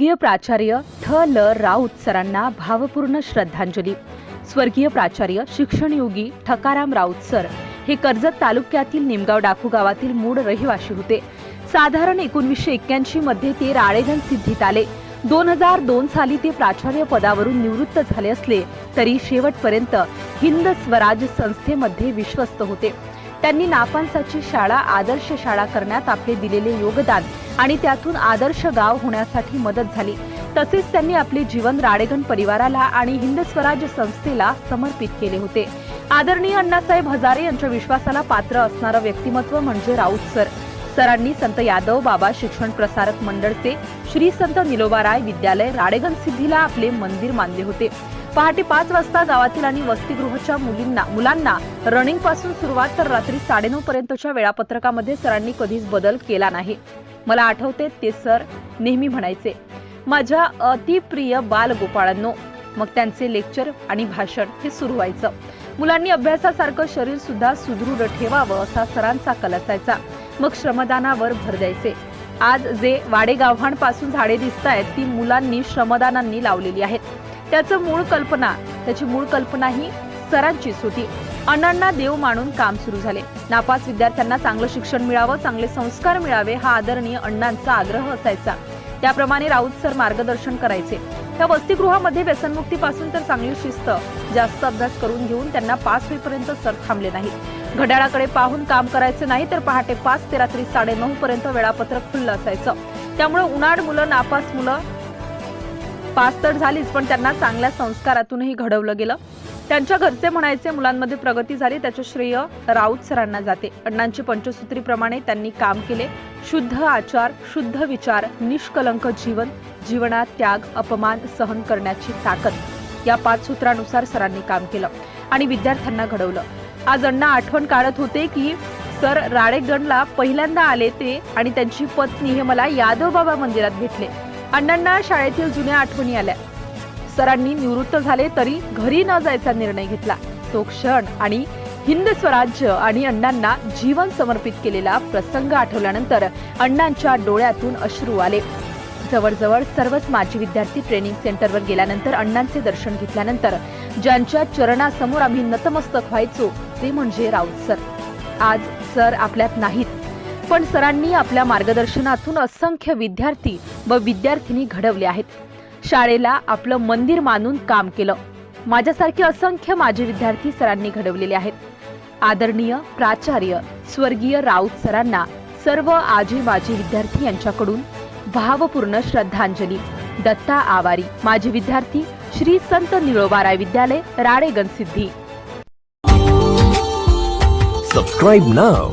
स्वर्गीय प्राचार्य ठ ल राऊत सरांना भावपूर्ण श्रद्धांजली. स्वर्गीय प्राचार्य शिक्षणयोगी ठकाराम राऊत सर हे कर्जत तालुक्यातील निमगाव डाकू गावातील मूळ रहिवाशी होते. साधारण एकोणीसशे एक्क्याऐंशी मध्ये ते राळेगण सिद्धीत आले. दोन हजार दोन साली ते प्राचार्य पदावरून निवृत्त झाले असले तरी शेवटपर्यंत हिंद स्वराज संस्थेमध्ये विश्वस्त होते. त्यांनी नापांसाची शाळा आदर्श शाळा करण्यात आपले दिलेले योगदान आणि त्यातून आदर्श गाव होण्यासाठी मदत झाली. तसेच त्यांनी आपले जीवन राडेगण परिवाराला आणि हिंद स्वराज संस्थेला समर्पित केले होते. आदरणीय अण्णासाहेब हजारे यांच्या विश्वासाला पात्र असणारं व्यक्तिमत्व म्हणजे राऊत सर. सरांनी संत यादव बाबा शिक्षण प्रसारक मंडळचे श्री संत निलोबाराय विद्यालय राळेगण सिद्धीला आपले मंदिर मानले होते. पहाटे पाच वाजता गावातील आणि वसतिगृहाच्या मुलींना मुलांना रनिंगपासून सुरुवात तर रात्री साडेनऊ पर्यंतच्या वेळापत्रकामध्ये सरांनी कधीच बदल केला नाही. मला आठवते ते सर नेहमी म्हणायचे माझ्या अतिप्रिय बालगोपाळांनो मग त्यांचे लेक्चर आणि भाषण हे सुरू व्हायचं. मुलांनी अभ्यासासारखं शरीर सुद्धा सुदृढ ठेवावं असा सरांचा कल असायचा. मग श्रमदानावर भर द्यायचे. आज जे वाडेगाव्हाणपासून झाडे दिसत आहेत ती मुलांनी श्रमदानांनी लावलेली आहेत. त्याचं मूळ कल्पना त्याची मूळ कल्पना ही सरांचीच होती. अण्णांना देव मानून काम सुरू झाले. नापास विद्यार्थ्यांना चांगलं शिक्षण मिळावं चांगले संस्कार मिळावे हा आदरणीय अण्णांचा आग्रह असायचा. त्याप्रमाणे राऊत सर मार्गदर्शन करायचे. त्या वसतिगृहामध्ये व्यसनमुक्तीपासून तर चांगली शिस्त जास्त अभ्यास करून घेऊन त्यांना पाच होईपर्यंत सर थांबले नाहीत. घड्याळाकडे पाहून काम करायचे नाही तर पहाटे पाच ते रात्री साडेनऊ पर्यंत वेळापत्रक खुल्लं असायचं. त्यामुळे उन्हाळ मुलं नापास मुलं पास तर झालीच पण त्यांना चांगल्या संस्कारातूनही घडवलं गेलं. त्यांच्या घरचे म्हणायचे मुलांमध्ये प्रगती झाली त्याचे श्रेय राऊत सरांना जाते. अण्णांची पंचसूत्रीप्रमाणे त्यांनी काम केले. शुद्ध आचार शुद्ध विचार निष्कलंक जीवन जीवनात त्याग अपमान सहन करण्याची ताकद या पाच सूत्रानुसार सरांनी काम केलं आणि विद्यार्थ्यांना घडवलं. आज अण्णा आठवण काढत होते की सर राळेगणला पहिल्यांदा आले ते आणि त्यांची पत्नी हे मला यादव बाबा मंदिरात भेटले. अण्णांना शाळेतील जुन्या आठवणी आल्या. सरांनी निवृत्त झाले तरी घरी न जायचा निर्णय घेतला. तो क्षण आणि हिंद स्वराज्य आणि अण्णांना जीवन समर्पित केलेला प्रसंग आठवल्यानंतर अण्णांच्या डोळ्यातून अश्रू आले. जवळजवळ सर्वच माजी विद्यार्थी ट्रेनिंग सेंटरवर गेल्यानंतर अण्णांचे दर्शन घेतल्यानंतर ज्यांच्या चरणासमोर आम्ही नतमस्तक व्हायचो ते म्हणजे राऊत सर. आज सर आपल्यात नाहीत. पण सरांनी आपल्या मार्गदर्शनातून असंख्य विद्यार्थी व विद्यार्थिनी घडवले आहेत. शाळेला आपलं मंदिर मानून काम केलं. माझ्यासारखे असंख्य माजी विद्यार्थी सरांनी घडवलेले आहेत. आदरणीय प्राचार्य स्वर्गीय राऊत सरांना सर्व आजी माजी विद्यार्थी यांच्याकडून भावपूर्ण श्रद्धांजली. दत्ता आवारी माजी विद्यार्थी श्री संत निळोबाराय विद्यालय राळेगण सिद्धी सबस्क्राईब नाव